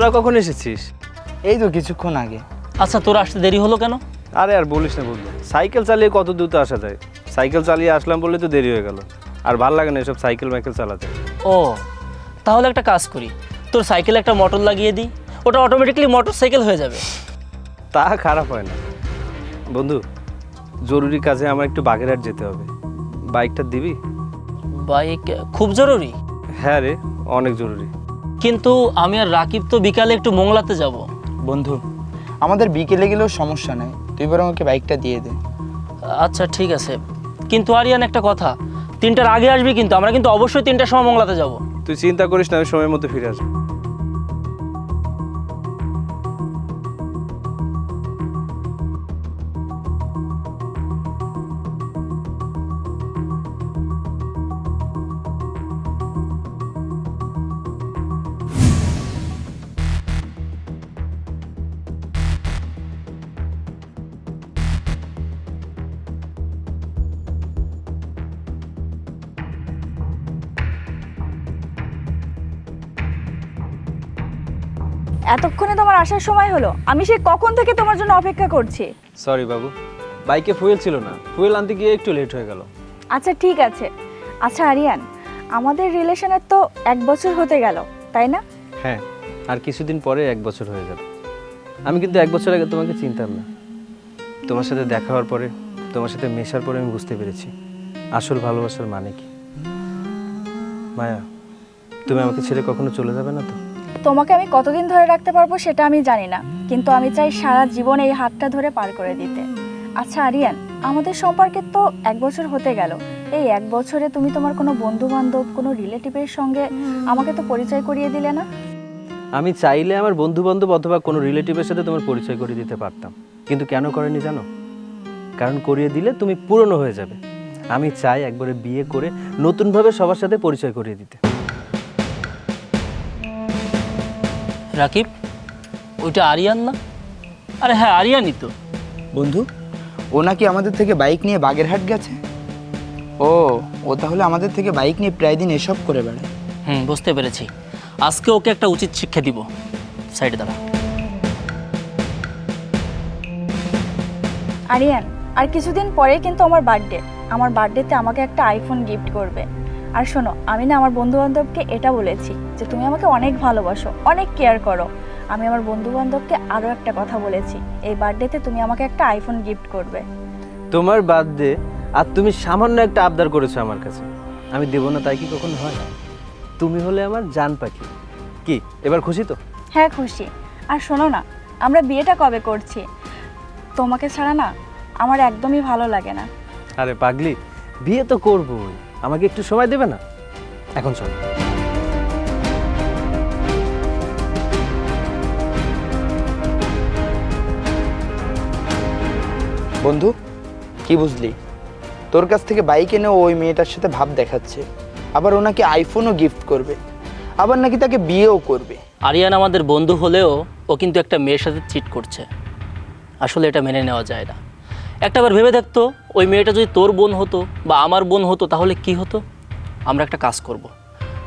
তোরা কখন এসেছিস? এই তো কিছুক্ষণ আগে। আচ্ছা তোর আসতে দেরি হলো কেন? আরে আর বলিস না বন্ধু সাইকেল চালিয়ে কত দ্রুত আসা যায়। সাইকেল চালিয়ে আসলাম বলে তো দেরি হয়ে গেল আর ভালো লাগে না এসব সাইকেল মাইকেল চালাতে। ও তাহলে একটা কাজ করি তোর সাইকেলে একটা মোটর লাগিয়ে দিই ওটা অটোমেটিকলি মোটর সাইকেল হয়ে যাবে। তা খারাপ হয় না। বন্ধু জরুরি কাজে আমার একটু বাগেরহাট যেতে হবে। বাইকটা দিবি? বাইক খুব জরুরি? হ্যাঁ রে অনেক জরুরি। কিন্তু আমি আর রাকিব তো বিকালে একটু মোংলাতে যাব। বন্ধু আমাদের বিকেলে গেলেও সমস্যা নাই। তুই বরং ওকে বাইকটা দিয়ে দে। আচ্ছা ঠিক আছে। কিন্তু আরিয়ান একটা কথা তিনটার আগে আসবি কিন্তু আমরা কিন্তু অবশ্যই তিনটার সময় মোংলাতে যাব। তুই চিন্তা করিস না আমি সময়ের মধ্যে ফিরে আসব। এতক্ষণে তোমার আসার সময় হলো। আমি সে কখন থেকে তোমার জন্য অপেক্ষা করছি? সরি বাবু। বাইকে ফুয়েল ছিল না। ফুয়েল আনতে গিয়ে একটু লেট হয়ে গেল। আচ্ছা ঠিক আছে। আচ্ছা আরিয়ান আমাদের রিলেশনের তো এক বছর হতে গেল তাই না? হ্যাঁ আর কিছুদিন পরে এক বছর হয়ে যাবে। আমি কিন্তু এক বছর আগে তোমাকে চিনতাম না। তোমার সাথে দেখা হওয়ার পরে তোমার সাথে মেশার পরে আমি বুঝতে পেরেছি। আসল ভালোবাসার মানে কি? মায়া তুমি আমাকে ছেড়ে কখনো চলে যাবে না তো? তোমাকে আমি কতদিন ধরে রাখতে পারব সেটা আমি জানি না, কিন্তু আমি চাই সারা জীবন এই হাতটা ধরে পার করে দিতে। আচ্ছা আরিয়ান, আমাদের সম্পর্কে তো এক বছর হতে গেল। এই এক বছরে তুমি তোমার কোনো বন্ধু বান্ধব কোনো রিলেটিভের সঙ্গে আমাকে তো পরিচয় করিয়ে দিলে না? আমি চাইলে আমার বন্ধু বান্ধব অথবা কোনো রিলেটিভের সাথে তোমার পরিচয় করিয়ে দিতে পারতাম। কিন্তু কেন করেনি জানো? কারণ করিয়ে দিলে তুমি পুরনো হয়ে যাবে। আমি চাই একবারে বিয়ে করে নতুনভাবে সবার সাথে পরিচয় করিয়ে দিতে। রাকিব ওইটা আরিয়ান না? আরে হ্যাঁ আরিয়ানই তো। বন্ধু ও নাকি আমাদের থেকে বাইক নিয়ে বাগেরহাট গেছে? ও ও তাহলে আমাদের থেকে বাইক নিয়ে প্রায় দিন এসব করে বেড়ায়। হুম বুঝতে পেরেছি। আজকে ওকে একটা উচিত শিক্ষা দিব। সাইডে দাঁড়া। আরিয়ান আর কিছুদিন পরে কিন্তু আমার বার্থডে। আমার বার্থডেতে আমাকে একটা আইফোন গিফট করবে। আর শোনো আমি না আমার বন্ধু বান্ধবকে এটা বলেছি যে তুমি আমাকে অনেক ভালোবাসো অনেক কেয়ার করো। আমি আমার বন্ধু বান্ধবকে আরও একটা কথা বলেছি এই বার্থডেতে তুমি আমাকে একটা আইফোন গিফট করবে। তোমার বার্থডে আর তুমি সামান্য একটা আবদার করেছ আমার কাছে। আমি দেবো না তাই কি কখনো হয়? তুমি হলে আমার জান পাখি। কি এবার খুশি তো? হ্যাঁ খুশি। আর শোনো না আমরা বিয়েটা কবে করছি? তোমাকে ছাড়া না আমার একদমই ভালো লাগে না। আরে পাগলি বিয়ে তো করবোই। আমাকে একটু সময় দেবে না? এখন চল। বন্ধু কি বুঝলি? তোর কাছ থেকে বাইক এনে ওই মেয়েটার সাথে ভাব দেখাচ্ছে। আবার ওনাকে আইফোনও গিফট করবে। আবার নাকি তাকে বিয়েও করবে। আরিয়ান আমাদের বন্ধু হলেও ও কিন্তু একটা মেয়ের সাথে চিট করছে। আসলে এটা মেনে নেওয়া যায় না। একটাবার ভেবে দেখতো ওই মেয়েটা যদি তোর বোন হতো বা আমার বোন হতো, তাহলে কি হতো? আমরা একটা কাজ করব।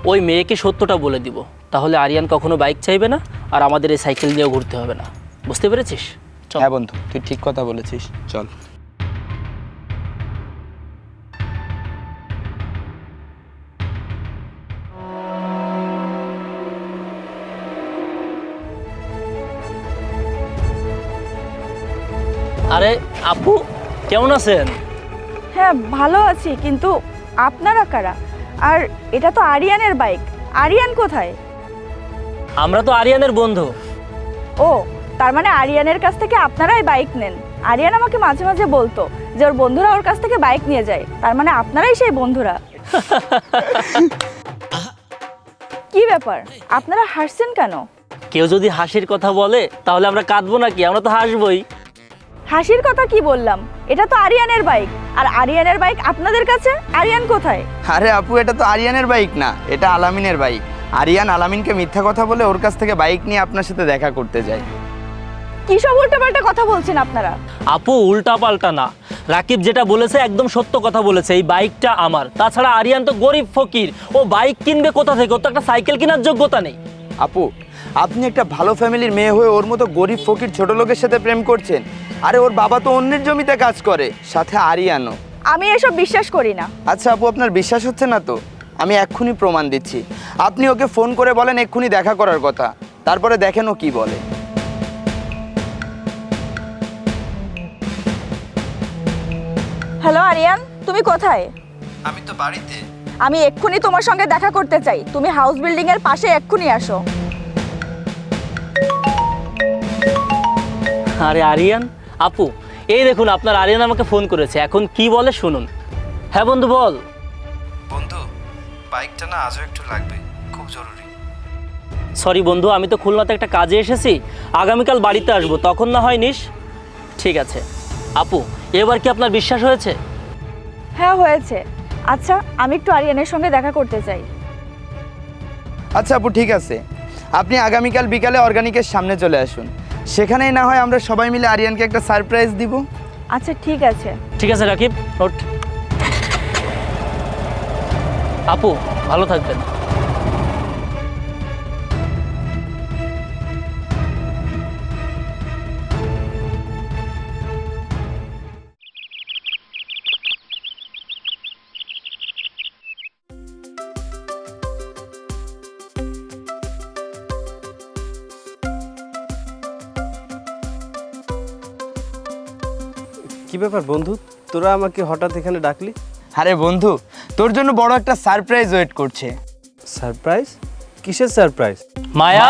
ওই মেয়েকে সত্যটা বলে দিব। তাহলে আরিয়ান কখনো বাইক চাইবে না আর আমাদের এই সাইকেল নিয়েও ঘুরতে হবে না। বুঝতে পেরেছিস? চল। হ্যাঁ বন্ধু, তুই ঠিক কথা বলেছিস। চল। আরে আপু কেমন আছেন? হ্যাঁ ভালো আছি কিন্তু আপনারা কারা? আর এটা তো আরিয়ানের বাইক। আরিয়ান কোথায়? আমরা তো আরিয়ানের বন্ধু। ও তার মানে আরিয়ানের কাছ থেকে আপনারাই বাইক নেন। আরিয়ান আমাকে মাঝে মাঝে বলতো যে ওর বন্ধুরা ওর কাছ থেকে বাইক নিয়ে যায়। তার মানে আপনারাই সেই বন্ধুরা। কি ব্যাপার? আপনারা হাসছেন কেন? কেউ যদি হাসির কথা বলে তাহলে আমরা কাঁদবো নাকি? আমরা তো হাসবোই। হাসির কথা কি বললাম? এটা তো আরিয়ানের বাইক আর আরিয়ানের বাইক আপনাদের কাছে? আরিয়ান কোথায়? আরে আপু এটা তো আরিয়ানের বাইক না এটা আলামিনের বাইক আরিয়ান আলামিনকে মিথ্যা কথা বলে ওর কাছ থেকে বাইক নিয়ে আপনার সাথে দেখা করতে যায়। কি সব উল্টাপাল্টা কথা বলছেন আপনারা? আপু উল্টা পাল্টা না। রাকিব যেটা বলেছে একদম সত্য কথা বলেছে এই বাইকটা আমার। তাছাড়া আরিয়ান তো গরিব ফকির ও বাইক কিনবে কোথা থেকে? ও তো একটা সাইকেল কেনার যোগ্যতা নেই। আপু আপনি একটা ভালো ফ্যামিলির মেয়ে হয়ে ওর মতো গরিব ফকির ছোট লোকের সাথে প্রেম করছেন। আরে ওর বাবা তো অন্যের জমিতে কাজ করে সাথে আরিয়ানো আমি এসব বিশ্বাস করি না। আচ্ছা আপু আপনার বিশ্বাস হচ্ছে না তো? আমি এক্ষুনি প্রমাণ দিচ্ছি। আপনি ওকে ফোন করে বলেন এক্ষুনি দেখা করার কথা। তারপরে দেখেন ও কি বলে। হ্যালো আরিয়ান তুমি কোথায়? আমি তো বাড়িতে। আমি এক্ষুনি তোমার সঙ্গে দেখা করতে চাই। তুমি হাউস বিল্ডিং এর পাশে এক্ষুনি আসো। আরে আরিয়ান আপু এই দেখুন আপনার আরিয়ান আমাকে ফোন করেছে। এখন কি বলে শুনুন। হ্যাঁ বন্ধু বল। বন্ধু বাইকটা না আজও একটু লাগবে খুব জরুরি। সরি বন্ধু আমি তো খুলনাতে একটা কাজে এসেছি আগামীকাল বাড়িতে আসব তখন না হয় নিস। ঠিক আছে। আপু এবার কি আপনার বিশ্বাস হয়েছে? হ্যাঁ হয়েছে। আচ্ছা আমি একটু আরিয়ানের সঙ্গে দেখা করতে চাই। আচ্ছা আপু ঠিক আছে। আপনি আগামীকাল বিকালে অর্গানিকের সামনে চলে আসুন। সেখানেই না হয় আমরা সবাই মিলে আরিয়ানকে একটা সারপ্রাইজ দিব। আচ্ছা ঠিক আছে। ঠিক আছে রাকিব নোট আপু ভালো থাকবেন। কি ব্যাপার বন্ধু? তোরা আমাকে হঠাৎ এখানে ডাকলি? আরে বন্ধু তোর জন্য বড় একটা সারপ্রাইজ ওয়েট করছে। সারপ্রাইজ কিসের সারপ্রাইজ মায়া?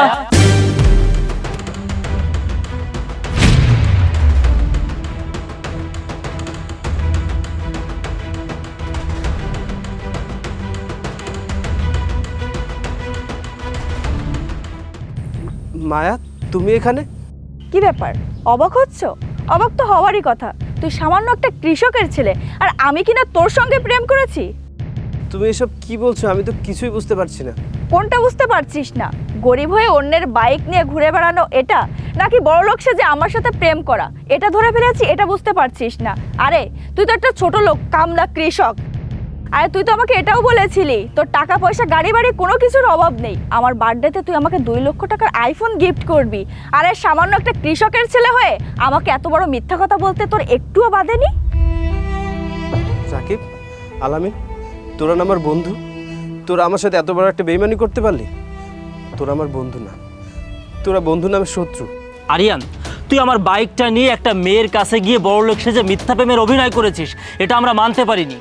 মায়া তুমি এখানে? কি ব্যাপার? অবাক হচ্ছ? অবাক তো হওয়ারই কথা। তুই সামান্য একটা কৃষকের ছেলে আর আমি কিনা তোর সঙ্গে প্রেম করেছি? তুমি এসব কি বলছো? আমি তো কিছুই বুঝতে পারছি না। কোনটা বুঝতে পারছিস না? গরিব হয়ে অন্যের বাইক নিয়ে ঘুরে বেড়ানো এটা? নাকি বড় লোক যে আমার সাথে প্রেম করা? এটা ধরে ফেলেছি এটা বুঝতে পারছিস না। আরে তুই তো একটা ছোট লোক কামলা কৃষক। আরে তুই তো আমাকে এটাও বলেছিলি তোর টাকা পয়সা গাড়ি বাড়ি কোনো কিছুর অভাব নেই। আমার বার্থডেতে তুই আমাকে দুই লক্ষ টাকার আইফোন গিফট করবি। আরে সামান্য একটা কৃষকের ছেলে হয়ে আমাকে এত বড় মিথ্যা কথা বলতে তোর একটুও বাধেনি? সাকিব আলামিন তোরা আমার বন্ধু? তোরা আমার সাথে এত বড় একটা বেইমানি করতে পারলি? তোরা আমার বন্ধু না। তোরা বন্ধু নামে শত্রু। আরিয়ান তুই আমার বাইকটা নিয়ে একটা মেয়ের কাছে গিয়ে বড় লোক সেজে মিথ্যা প্রেমের অভিনয় করেছিস এটা আমরা মানতে পারিনি।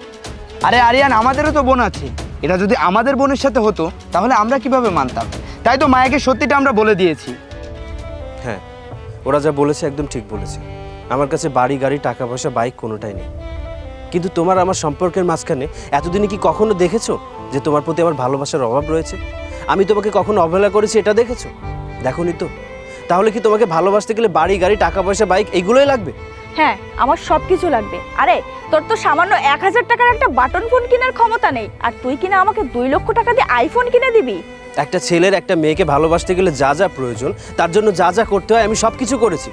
আরে আরিয়ান, আমাদেরও তো বোন আছে। এটা যদি আমাদের বোনের সাথে হতো, তাহলে আমরা কীভাবে মানতাম? তাই তো মায়াকে সত্যিটা আমরা বলে দিয়েছি। হ্যাঁ ওরা যা বলেছে একদম ঠিক বলেছে। আমার কাছে বাড়ি, গাড়ি, টাকা পয়সা, বাইক কোনোটাই নেই। কিন্তু তোমার আমার সম্পর্কের মাঝখানে এতদিনে কি কখনো দেখেছ যে তোমার প্রতি আমার ভালোবাসার অভাব রয়েছে? আমি তোমাকে কখনো অবহেলা করেছি, এটা দেখেছ? দেখোনি তো? তাহলে কি তোমাকে ভালোবাসতে গেলে বাড়ি, গাড়ি, টাকা পয়সা, বাইক এগুলোই লাগবে? হ্যাঁ আমার সব কিছু লাগবে। আরে, তোর তো সামান্য এক হাজার টাকার একটা বাটন ফোন কেনার ক্ষমতা নেই। আর তুই কিনা আমাকে দুই লক্ষ টাকা দিয়ে আইফোন কিনে দিবি? একটা ছেলের একটা মেয়েকে ভালোবাসতে গেলে যা যা প্রয়োজন, তার জন্য যা যা করতে হয় আমি সব কিছু করেছি।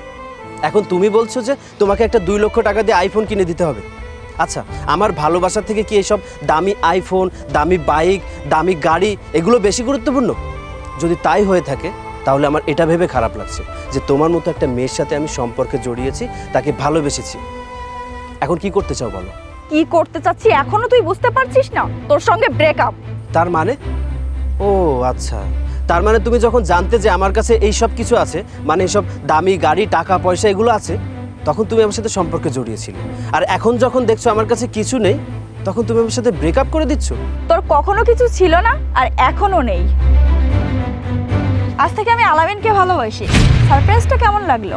এখন তুমি বলছো যে তোমাকে একটা দুই লক্ষ টাকা দিয়ে আইফোন কিনে দিতে হবে। আচ্ছা আমার ভালোবাসা থেকে কি এসব দামি আইফোন দামি বাইক দামি গাড়ি, এগুলো বেশি গুরুত্বপূর্ণ? যদি তাই হয়ে থাকে তাহলে আমার এটা ভেবে খারাপ লাগছে যে তোমার মতো একটা মেয়ের সাথে আমি সম্পর্কে জড়িয়েছি তাকে ভালোবেসেছি। এখন কি করতে চাও বলো? কি করতে চাচ্ছি এখনও তুই বুঝতে পারছিস না? তোর সঙ্গে ব্রেকআপ তার মানে? ও আচ্ছা। তার মানে তুমি যখন জানতে যে আমার কাছে এই সব কিছু আছে মানে এসব দামি গাড়ি টাকা পয়সা এগুলো আছে তখন তুমি আমার সাথে সম্পর্কে জড়িয়েছিলে। আর এখন যখন দেখছ আমার কাছে কিছু নেই তখন তুমি আমার সাথে ব্রেকআপ করে দিচ্ছ? তোর কখনো কিছু ছিল না আর এখনও নেই। আজ থেকে আমি আলামিনকে ভালোবাসি। সারপ্রাইজটা কেমন লাগল?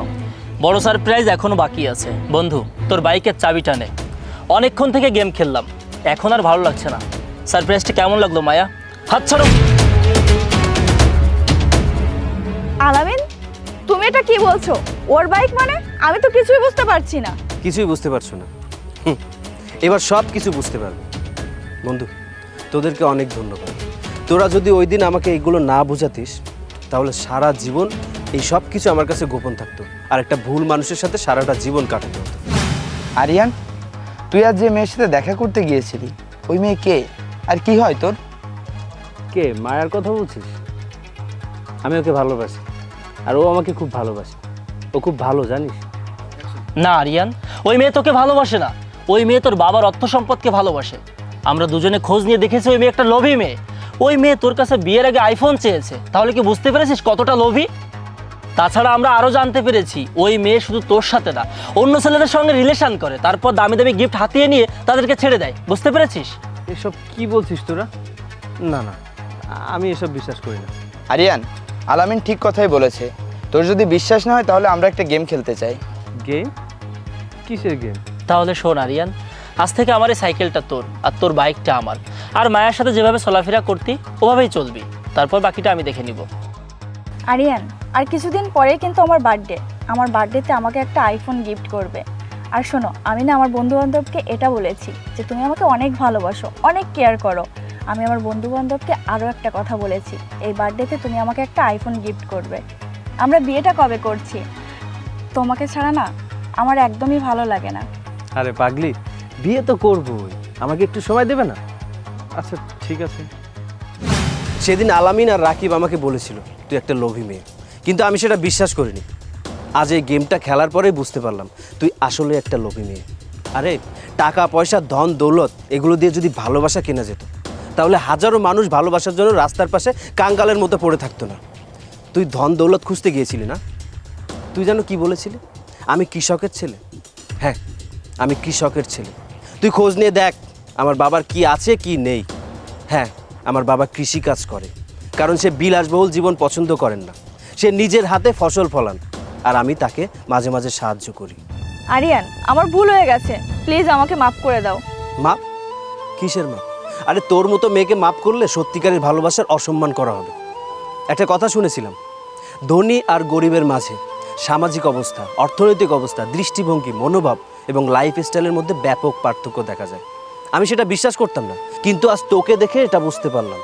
বড় সারপ্রাইজ এখনও বাকি আছে। বন্ধু তোর বাইকের চাবিটা নে। অনেকক্ষণ থেকে গেম খেললাম। এখন আর ভালো লাগছে না। সারপ্রাইজটা কেমন লাগল মায়া? হাত ছাড়ো। আলামিন তুমি এটা কি বলছো? ওর বাইক মানে? আমি তো কিছুই বুঝতে পারছি না। কিছুই বুঝতে পারছ না। হুম, এবার সব কিছু বুঝতে পারবে। বন্ধু তোদেরকে অনেক ধন্যবাদ। তোরা যদি ওই দিন আমাকে এইগুলো না বোঝাতিস তাহলে সারা জীবন এই সব কিছু আমার কাছে গোপন থাকতো। আর একটা ভুল মানুষের সাথে সারাটা জীবন কাটাতে। হতো আরিয়ান তুই আজ যে মেয়ের সাথে দেখা করতে গিয়েছিলি ওই মেয়ে কে? আর কি হয় তোর? কে? মায়ার কথা বলছিস? আমি ওকে ভালোবাসি। আর ও আমাকে খুব ভালোবাসে। ও খুব ভালো জানিস? না আরিয়ান ওই মেয়ে তোকে ভালোবাসে না। ওই মেয়ে তোর বাবার অর্থ সম্পদকে ভালোবাসে। আমরা দুজনে খোঁজ নিয়ে দেখেছি ওই মেয়ে একটা লোভী মেয়ে। ওই মেয়ে তোর কাছে বিয়ের আগে আইফোন চেয়েছে। তাহলে কি বুঝতে পেরেছিস কতটা লোভী? তাছাড়া আমরা আরও জানতে পেরেছি ওই মেয়ে শুধু তোর সাথে না অন্য ছেলেদের সঙ্গে রিলেশন করে তারপর দামি দামি গিফট হাতিয়ে নিয়ে তাদেরকে ছেড়ে দেয়। বুঝতে পেরেছিস? এসব কি বলছিস তোরা? না না আমি এসব বিশ্বাস করি না। আরিয়ান আলামিন ঠিক কথাই বলেছে। তোর যদি বিশ্বাস না হয় তাহলে আমরা একটা গেম খেলতে চাই। গেম কিসের গেম তাহলে শোন আরিয়ান আজ থেকে আমার এই সাইকেলটা তোর আর তোর বাইকটা আমার। আর মায়ের সাথে যেভাবে চলাফেরা করতি ওভাবেই চলবি। তারপর বাকিটা আমি দেখে নিব। আরিয়ান আর কিছুদিন পরেই কিন্তু আমার বার্থডে আমার বার্থডেতে আমাকে একটা আইফোন গিফট করবে। আর শোনো আমি না আমার বন্ধু বান্ধবকে এটা বলেছি যে তুমি আমাকে অনেক ভালোবাসো অনেক কেয়ার করো। আমি আমার বন্ধু বান্ধবকে আরও একটা কথা বলেছি এই বার্থডেতে তুমি আমাকে একটা আইফোন গিফট করবে। আমরা বিয়েটা কবে করছি? তোমাকে ছাড়া না আমার একদমই ভালো লাগে না। আরে পাগলি বিয়ে তো করবই। আমাকে একটু সময় দেবে না? আচ্ছা ঠিক আছে। সেদিন আলামিন আর রাকিব আমাকে বলেছিল তুই একটা লোভী মেয়ে। কিন্তু আমি সেটা বিশ্বাস করিনি। আজ এই গেমটা খেলার পরেই বুঝতে পারলাম তুই আসলে একটা লোভী মেয়ে। আরে টাকা পয়সা ধন দৌলত এগুলো দিয়ে যদি ভালোবাসা কেনা যেত তাহলে হাজারো মানুষ ভালোবাসার জন্য রাস্তার পাশে কাঙ্গালের মতো পড়ে থাকতো না। তুই ধন দৌলত খুঁজতে গিয়েছিলি না? তুই যেন কি বলেছিলি? আমি কৃষকের ছেলে। হ্যাঁ আমি কৃষকের ছেলে। তুই খোঁজ নিয়ে দেখ আমার বাবার কি আছে কি নেই। হ্যাঁ আমার বাবা কৃষি কাজ করে। কারণ সে বিলাসবহুল জীবন পছন্দ করেন না। সে নিজের হাতে ফসল ফলান আর আমি তাকে মাঝে মাঝে সাহায্য করি। আরিয়ান আমার ভুল হয়ে গেছে। প্লিজ আমাকে মাফ করে দাও। মাপ? কিসের মাপ? আরে তোর মতো মেয়েকে মাপ করলে সত্যিকারের ভালোবাসার অসম্মান করা হবে। একটা কথা শুনেছিলাম। ধনী আর গরিবের মাঝে সামাজিক অবস্থা অর্থনৈতিক অবস্থা দৃষ্টিভঙ্গি মনোভাব এবং লাইফ স্টাইলের মধ্যে ব্যাপক পার্থক্য দেখা যায়। আমি সেটা বিশ্বাস করতাম না কিন্তু আজ তোকে দেখে এটা বুঝতে পারলাম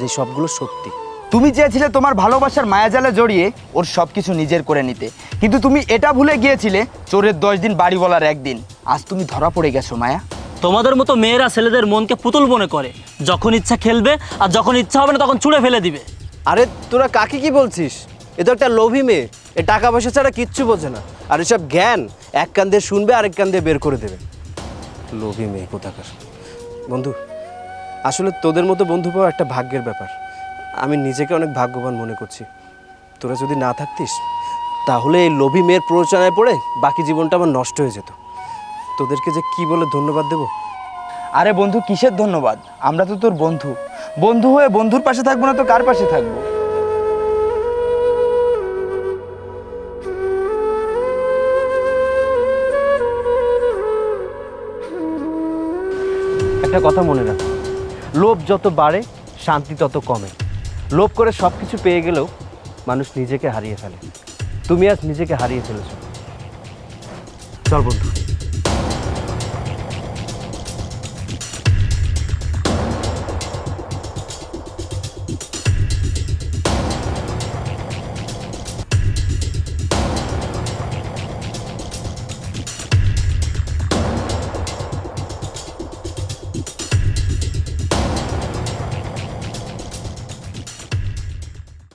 যে সবগুলো সত্যি। তুমি চেয়েছিলে তোমার ভালোবাসার মায়াজালে জড়িয়ে ওর সব কিছু নিজের করে নিতে কিন্তু তুমি এটা ভুলে গিয়েছিলে চোরের দশ দিন বাড়ি বলার একদিন। আজ তুমি ধরা পড়ে গেছো মায়া। তোমাদের মতো মেয়েরা ছেলেদের মনকে পুতুল মনে করে। যখন ইচ্ছা খেলবে আর যখন ইচ্ছা হবে না তখন ছুঁড়ে ফেলে দিবে। আরে তোরা কাকে কি বলছিস? এ তো একটা লোভী মেয়ে। এ টাকা পয়সা ছাড়া কিচ্ছু বোঝে না। আর এসব জ্ঞান এক কান দিয়ে শুনবে, আরেক কান দিয়ে বের করে দেবে। লোভী মেয়ে কোথাকার? বন্ধু, আসলে তোদের মতো বন্ধু পাওয়া একটা ভাগ্যের ব্যাপার। আমি নিজেকে অনেক ভাগ্যবান মনে করছি। তোরা যদি না থাকতিস, তাহলে এই লোভী মেয়ের প্ররোচনায় পড়ে বাকি জীবনটা আমার নষ্ট হয়ে যেত। তোদেরকে যে কি বলে ধন্যবাদ দেবো? আরে বন্ধু, কিসের ধন্যবাদ? আমরা তো তোর বন্ধু। বন্ধু হয়ে বন্ধুর পাশে থাকব না তো কার পাশে থাকব? একটা কথা মনে রাখো। লোভ যত বাড়ে, শান্তি তত কমে। লোভ করে সব কিছু পেয়ে গেলেও মানুষ নিজেকে হারিয়ে ফেলে। তুমি আজ নিজেকে হারিয়ে ফেলেছ। চল বন্ধু।